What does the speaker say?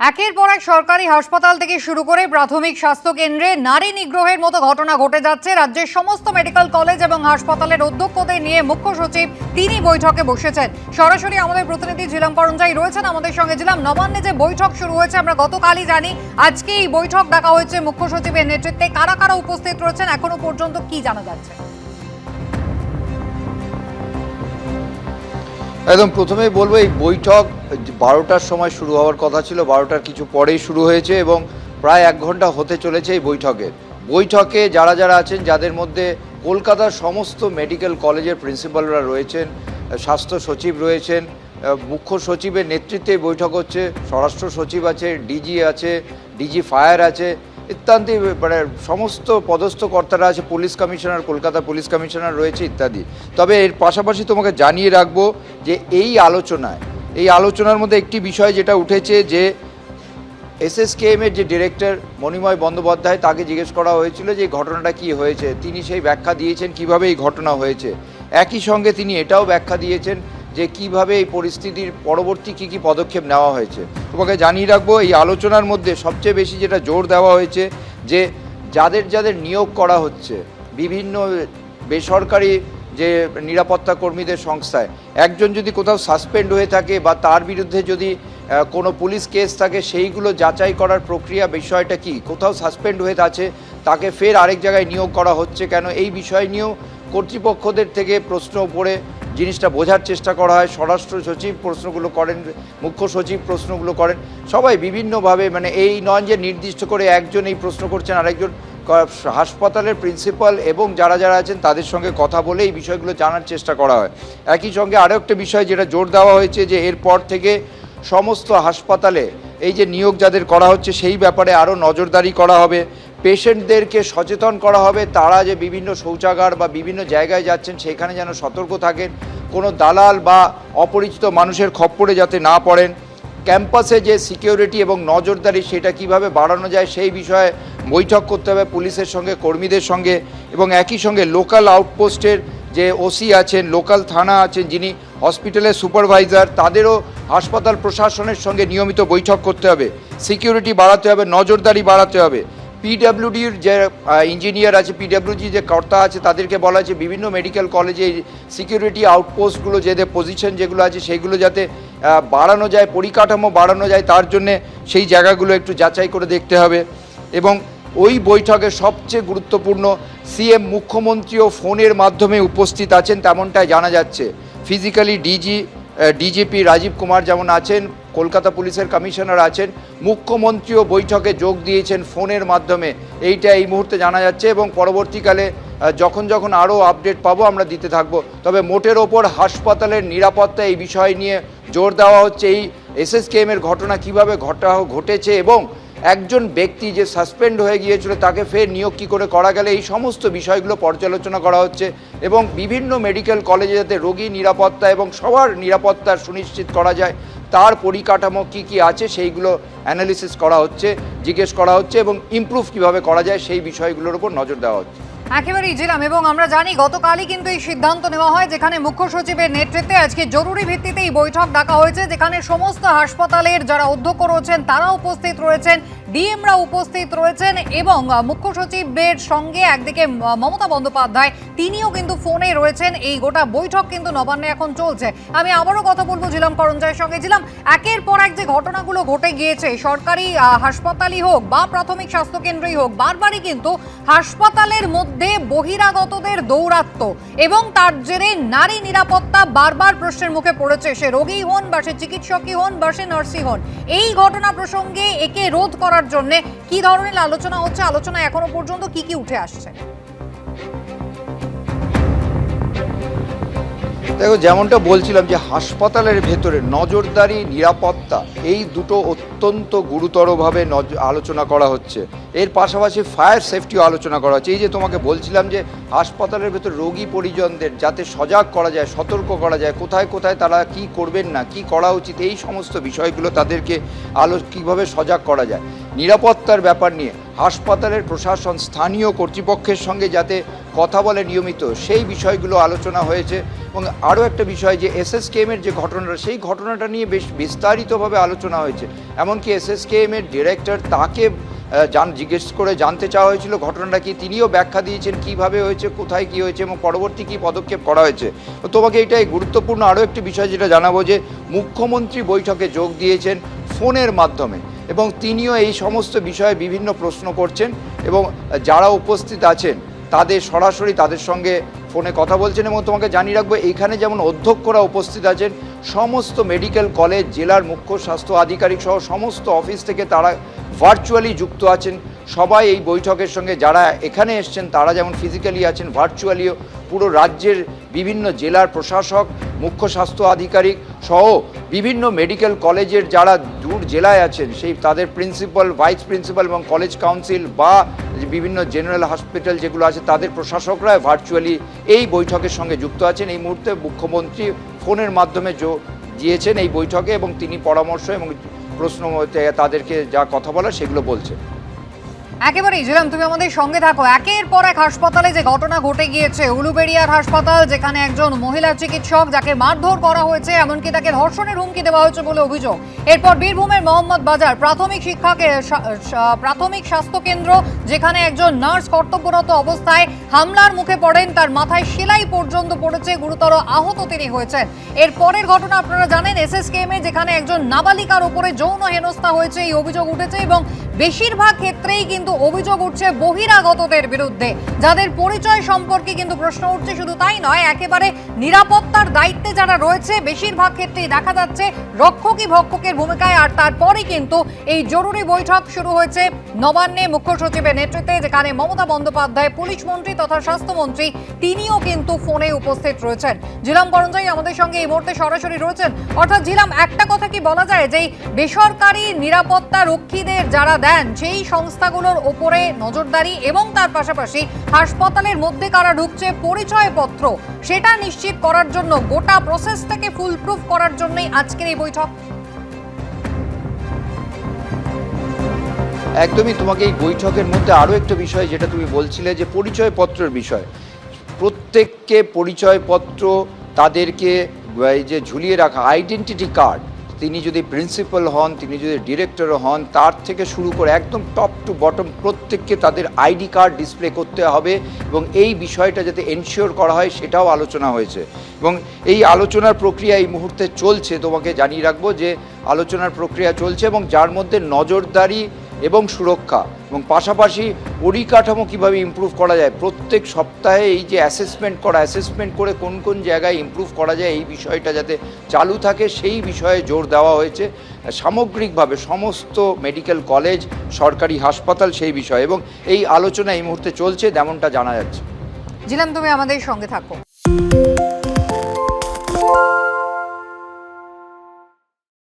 একের পর এক সরকারি হাসপাতাল থেকে শুরু করে প্রাথমিক স্বাস্থ্য কেন্দ্রে নারী নিগ্রহের মতো ঘটনা ঘটে যাচ্ছে। রাজ্যের সমস্ত মেডিকেল কলেজ এবং হাসপাতালের অধ্যক্ষদের নিয়ে মুখ্য সচিব তিনি বৈঠকে বসেছেন। সরাসরি আমাদের প্রতিনিধি জিলাম করঞ্জাই রয়েছেন। আমাদের সঙ্গে জিলাম নবান্নে যে বৈঠক শুরু হয়েছে, আমরা গতকালই জানি আজকে এই বৈঠক ডাকা হয়েছে। মুখ্য সচিবের নেতৃত্বে কারা কারা উপস্থিত রয়েছেন, এখনও পর্যন্ত কি জানা যাচ্ছে? একদম প্রথমেই বলব, এই বৈঠক বারোটার সময় শুরু হওয়ার কথা ছিল, বারোটার কিছু পরেই শুরু হয়েছে এবং প্রায় এক ঘণ্টা হতে চলেছে এই বৈঠকের বৈঠকে যারা যারা আছেন, যাদের মধ্যে কলকাতার সমস্ত মেডিকেল কলেজের প্রিন্সিপালরা রয়েছেন, স্বাস্থ্য সচিব রয়েছেন, মুখ্য সচিবের নেতৃত্বে বৈঠক হচ্ছে, স্বরাষ্ট্র সচিব আছে, ডিজি আছে, ডিজি ফায়ার আছে ইত্যাদি মানে সমস্ত পদস্থ কর্তারা আছে, police commissioner, Kolkata police commissioner রয়েছে ইত্যাদি। তবে এর পাশাপাশি তোমাকে জানিয়ে রাখব যে এই আলোচনায়, এই আলোচনার মধ্যে একটি বিষয় যেটা উঠেছে যে এসএসকেএম এর যে ডিরেক্টর মণিময় বন্দ্যোপাধ্যায়, তাকে জিজ্ঞেস করা হয়েছিল যে ঘটনাটা কি হয়েছে। তিনি সেই ব্যাখ্যা দিয়েছেন কীভাবে এই ঘটনা হয়েছে। একই সঙ্গে তিনি এটাও ব্যাখ্যা দিয়েছেন যে কীভাবে এই পরিস্থিতির পরবর্তী কি কি পদক্ষেপ নেওয়া হয়েছে। তোমাকে জানিয়ে রাখব, এই আলোচনার মধ্যে সবচেয়ে বেশি যেটা জোর দেওয়া হয়েছে, যে যাদের যাদের নিয়োগ করা হচ্ছে, বিভিন্ন বেসরকারি যে নিরাপত্তা কর্মীদের সংস্থায়, একজন যদি কোথাও সাসপেন্ড হয়ে থাকে বা তার বিরুদ্ধে যদি কোনো পুলিশ কেস থাকে, সেইগুলো যাচাই করার প্রক্রিয়া বিষয়টা কি? কোথাও সাসপেন্ড হয়ে আছে, তাকে ফের আরেক জায়গায় নিয়োগ করা হচ্ছে কেন? এই বিষয় নিয়েও কর্তৃপক্ষদের থেকে প্রশ্ন উপরে জিনিসটা বোঝার চেষ্টা করা হয়। স্বরাষ্ট্র সচিব প্রশ্নগুলো করেন, মুখ্য সচিব প্রশ্নগুলো করেন। সবাই বিভিন্নভাবে মানে এই নয় যে নির্দিষ্ট করে একজন এই প্রশ্ন করছেন, আরেকজন হাসপাতালের প্রিন্সিপাল এবং যারা যারা আছেন তাদের সঙ্গে কথা বলে এই বিষয়গুলো জানার চেষ্টা করা হয়। একই সঙ্গে আরও একটা বিষয় যেটা জোর দেওয়া হয়েছে যে এরপর থেকে সমস্ত হাসপাতালে এই যে নিয়োগ যাদের করা হচ্ছে সেই ব্যাপারে আরও নজরদারি করা হবে। পেশেন্টদেরকে সচেতন করা হবে, তারা যে বিভিন্ন শৌচাগার বা বিভিন্ন জায়গায় যাচ্ছেন, সেখানে যেন সতর্ক থাকেন, কোনো দালাল বা অপরিচিত মানুষের খপ্পরে যাতে না পড়েন। ক্যাম্পাসে যে সিকিউরিটি এবং নজরদারি, সেটা কীভাবে বাড়ানো যায়, সেই বিষয়ে বৈঠক করতে হবে পুলিশের সঙ্গে, কর্মীদের সঙ্গে এবং একই সঙ্গে লোকাল আউটপোস্টের যে ওসি আছেন, লোকাল থানা আছেন, যিনি হসপিটালের সুপারভাইজার, তাদেরও হাসপাতাল প্রশাসনের সঙ্গে নিয়মিত বৈঠক করতে হবে। সিকিউরিটি বাড়াতে হবে, নজরদারি বাড়াতে হবে। পিডাব্লিউডির যে ইঞ্জিনিয়ার আছে পিডাব্লিউজি যে কর্তা আছে, তাদেরকে বলা আছে বিভিন্ন মেডিকেল কলেজে সিকিউরিটি আউটপোস্টগুলো যে পজিশন যেগুলো আছে সেইগুলো যাতে বাড়ানো যায়, পরিকাঠামো বাড়ানো যায়, তার জন্যে সেই জায়গাগুলো একটু যাচাই করে দেখতে হবে। এবং ওই বৈঠকে সবচেয়ে গুরুত্বপূর্ণ সিএম মুখ্যমন্ত্রীও ফোনের মাধ্যমে উপস্থিত আছেন, তেমনটাই জানা যাচ্ছে। Physically DG DGP Rajeev Kumar যেমন আছেন, কলকাতা পুলিশের কমিশনার আছেন, মুখ্যমন্ত্রীও বৈঠকে যোগ দিয়েছেন ফোনের মাধ্যমে। এইটা এই মুহূর্তে জানা যাচ্ছে এবং পরবর্তীকালে যখন যখন আরও আপডেট পাবো আমরা দিতে থাকব। তবে মোটের ওপর হাসপাতালের নিরাপত্তা এই বিষয় নিয়ে জোর দেওয়া হচ্ছে। এই এসএসকেএমের ঘটনা কীভাবে ঘটা ঘটেছে এবং একজন ব্যক্তি যে সাসপেন্ড হয়ে গিয়েছিল, তাকে ফের নিয়োগ কী করে করা গেলে? এই সমস্ত বিষয়গুলো পর্যালোচনা করা হচ্ছে এবং বিভিন্ন মেডিকেল কলেজে যাতে রোগী নিরাপত্তা এবং সবার নিরাপত্তা সুনিশ্চিত করা যায়, তার পরিকাঠামো কি কি আছে সেইগুলো অ্যানালিসিস করা হচ্ছে, জিজ্ঞেস করা হচ্ছে এবং ইম্প্রুভ কীভাবে করা যায় সেই বিষয়গুলোর উপর নজর দেওয়া হচ্ছে। একেবারেই জেলাম এবং আমরা জানি গতকালই কিন্তু এই সিদ্ধান্ত নেওয়া হয় যেখানে মুখ্য সচিবের নেতৃত্বে আজকে জরুরি ভিত্তিতে এই বৈঠক ডাকা হয়েছে, যেখানে সমস্ত হাসপাতালের যারা অধ্যক্ষ রয়েছেন তারা উপস্থিত রয়েছেন ডিএমরা উপস্থিত রয়েছেন এবং মুখ্য সচিবের সঙ্গে একদিকে মমতা বন্দ্যোপাধ্যায় তিনিও কিন্তু ফোনে রয়েছেন। এই গোটা বৈঠক কিন্তু নবান্নে এখন চলছে। আমি আবারও কথা বলব জিলাম করঞ্জয়ের সঙ্গে। জিলাম, একের পর এক যে ঘটনাগুলো ঘটে গিয়েছে, সরকারি হাসপাতালই হোক বা প্রাথমিক স্বাস্থ্য কেন্দ্রই হোক, বারবারই কিন্তু হাসপাতালের মধ্যে বহিরাগতদের দৌরাত্ম্য এবং তার জেরে নারী নিরাপত্তা বারবার প্রশ্নের মুখে পড়েছে। সে রোগী হন বা সে চিকিৎসকই হন বা সে নার্সই হন, এই ঘটনা প্রসঙ্গে একে রোধ করার জন্য কি ধরনের আলোচনা হচ্ছে? আলোচনা এখনও পর্যন্ত কি কি উঠে আসছে? দেখো, যেমনটা বলছিলাম যে হাসপাতালের ভেতরে নজরদারি, নিরাপত্তা, এই দুটো অত্যন্ত গুরুতরভাবে আলোচনা করা হচ্ছে। এর পাশাপাশি ফায়ার সেফটিও আলোচনা করা হচ্ছে। এই যে তোমাকে বলছিলাম যে হাসপাতালের ভেতর রোগী পরিজনদের যাতে সজাগ করা যায়, সতর্ক করা যায়, কোথায় কোথায় তারা কি করবেন না, কি করা উচিত, এই সমস্ত বিষয়গুলো তাদেরকে আলো কীভাবে সজাগ করা যায়। নিরাপত্তার ব্যাপার নিয়ে হাসপাতালের প্রশাসন স্থানীয় কর্তৃপক্ষের সঙ্গে যাতে কথা বলে নিয়মিত সেই বিষয়গুলো আলোচনা হয়েছে। এবং আরও একটা বিষয় যে এসএসকেএমের যে ঘটনাটা, সেই ঘটনাটা নিয়ে বেশ বিস্তারিতভাবে আলোচনা হয়েছে। এমনকি এসএসকেএমের ডিরেক্টর তাকে জান, জিজ্ঞেস করে জানতে চাওয়া হয়েছিল ঘটনাটা কি, তিনিও ব্যাখ্যা দিয়েছেন কীভাবে হয়েছে, কোথায় কি হয়েছে এবং পরবর্তী কি পদক্ষেপ করা হয়েছে। তো তোমাকে এটাই গুরুত্বপূর্ণ আরও একটি বিষয় যেটা জানাব যে, মুখ্যমন্ত্রী বৈঠকে যোগ দিয়েছেন ফোনের মাধ্যমে। এবং তিনিও এই সমস্ত বিষয়ে বিভিন্ন প্রশ্ন করছেন এবং যারা উপস্থিত আছেন, তাদের সরাসরি তাদের সঙ্গে ফোনে কথা বলছেন এবং তোমাকে জানিয়ে রাখব, এইখানে যেমন অধ্যক্ষরা উপস্থিত আছেন, সমস্ত মেডিকেল কলেজ জেলার মুখ্য স্বাস্থ্য আধিকারিক সহ সমস্ত অফিস থেকে তারা ভার্চুয়ালি যুক্ত আছেন। সবাই এই বৈঠকের সঙ্গে যারা এখানে এসছেন, তারা যেমন ফিজিক্যালি আছেন ভার্চুয়ালিও পুরো রাজ্যের বিভিন্ন জেলার প্রশাসক, মুখ্য স্বাস্থ্য আধিকারিক সহ বিভিন্ন মেডিকেল কলেজের যারা দূর জেলায় আছেন, সেই তাদের প্রিন্সিপাল ভাইস প্রিন্সিপাল এবং কলেজ কাউন্সিল বা বিভিন্ন জেনারেল হসপিটাল যেগুলো আছে, তাদের প্রশাসকরা ভার্চুয়ালি এই বৈঠকের সঙ্গে যুক্ত আছেন। এই মুহূর্তে মুখ্যমন্ত্রী ফোনের মাধ্যমে দিয়েছেন এই বৈঠকে এবং তিনি পরামর্শ এবং প্রশ্ন তাদেরকে যা কথা বলা সেগুলো বলছেন একেবারেই, জিলাম, তুমি আমাদের সঙ্গে থাকো। একের পর এক হাসপাতালে যে ঘটনা ঘটে গিয়েছে, উলুবেড়িয়ার হাসপাতাল, যেখানে একজন মহিলা চিকিৎসক যাকে মারধর করা হয়েছে, এমনকি তাকে ধর্ষণের হুমকি দেওয়া হয়েছে বলে অভিযোগ। এরপর বীরভূমের মোহাম্মদ বাজার প্রাথমিক শিক্ষাকে প্রাথমিক স্বাস্থ্য কেন্দ্র যেখানে একজন নার্স কর্তব্যরত অবস্থায় হামলার মুখে পড়েন, তার মাথায় সেলাই পর্যন্ত পড়েছে, গুরুতর আহত তিনি হয়েছেন। এর পরের ঘটনা আপনারা জানেন, এসএসকেএম এ যেখানে একজন নাবালিকার উপরে যৌন হেনস্থা হয়েছে, এই অভিযোগ উঠেছে এবং বেশিরভাগ ক্ষেত্রেই কিন্তু অভিযোগ উঠছে বহিরাগতদের বিরুদ্ধে। যাদের পরিচয় সম্পর্কে কিন্তু প্রশ্ন উঠছে, শুধু তাই নয়, একেবারে নিরাপত্তার দায়িত্বে যারা রয়েছে, বেশিরভাগ ক্ষেত্রেই দেখা যাচ্ছে রক্ষকই ভক্ষকের ভূমিকায়। আর তারপরে কিন্তু এই জরুরি বৈঠক শুরু হয়েছে নবান্নে মুখ্য সচিবের নেতৃত্বে, যেখানে মমতা বন্দ্যোপাধ্যায়, পুলিশ মন্ত্রী তথা স্বাস্থ্যমন্ত্রী তিনিও কিন্তু ফোনে উপস্থিত রয়েছেন। জিলাম করঞ্জাই আমাদের সঙ্গে এই মুহূর্তে সরাসরি রয়েছেন। অর্থাৎ জিলাম একটা কথা কি বলা যায় যে, বেসরকারি নিরাপত্তা রক্ষীদের যারা দেন, সেই সংস্থাগুলোর ওপরে নজরদারি এবং তার পাশাপাশি হাসপাতালের মধ্যে কারা ঢুকছে পরিচয়পত্র, সেটা নিশ্চিত করার জন্য গোটা প্রসেসটাকে ফুল প্রুফ করার জন্যই আজকের এই বৈঠক। একদমই তোমাকে এই বৈঠকের মধ্যে আরও একটা বিষয় যেটা তুমি বলছিলে যে পরিচয়পত্রের বিষয়। প্রত্যেককে পরিচয়পত্র তাদেরকে এই যে ঝুলিয়ে রাখা আইডেন্টিটি কার্ড তিনি যদি প্রিন্সিপাল হন, তিনি যদি ডিরেক্টর হন, তার থেকে শুরু করে একদম টপ টু বটম প্রত্যেককে তাদের আইডি কার্ড ডিসপ্লে করতে হবে এবং এই বিষয়টা যাতে এনশিওর করা হয় সেটাও আলোচনা হয়েছে। এবং এই আলোচনার প্রক্রিয়া এই মুহূর্তে চলছে। তোমাকে জানিয়ে রাখব যে আলোচনার প্রক্রিয়া চলছে এবং যার মধ্যে নজরদারি এবং সুরক্ষা এবং পাশাপাশি পরিকাঠামো কীভাবে ইমপ্রুভ করা যায়। প্রত্যেক সপ্তাহে এই যে অ্যাসেসমেন্ট করা অ্যাসেসমেন্ট করে কোন কোন জায়গায় ইমপ্রুভ করা যায় এই বিষয়টা যাতে চালু থাকে, সেই বিষয়ে জোর দেওয়া হয়েছে। সামগ্রিকভাবে সমস্ত মেডিকেল কলেজ সরকারি হাসপাতাল সেই বিষয়ে এবং এই আলোচনা এই মুহূর্তে চলছে তেমনটা জানা যাচ্ছে। জিলাম তুমি আমাদের সঙ্গে থাকো।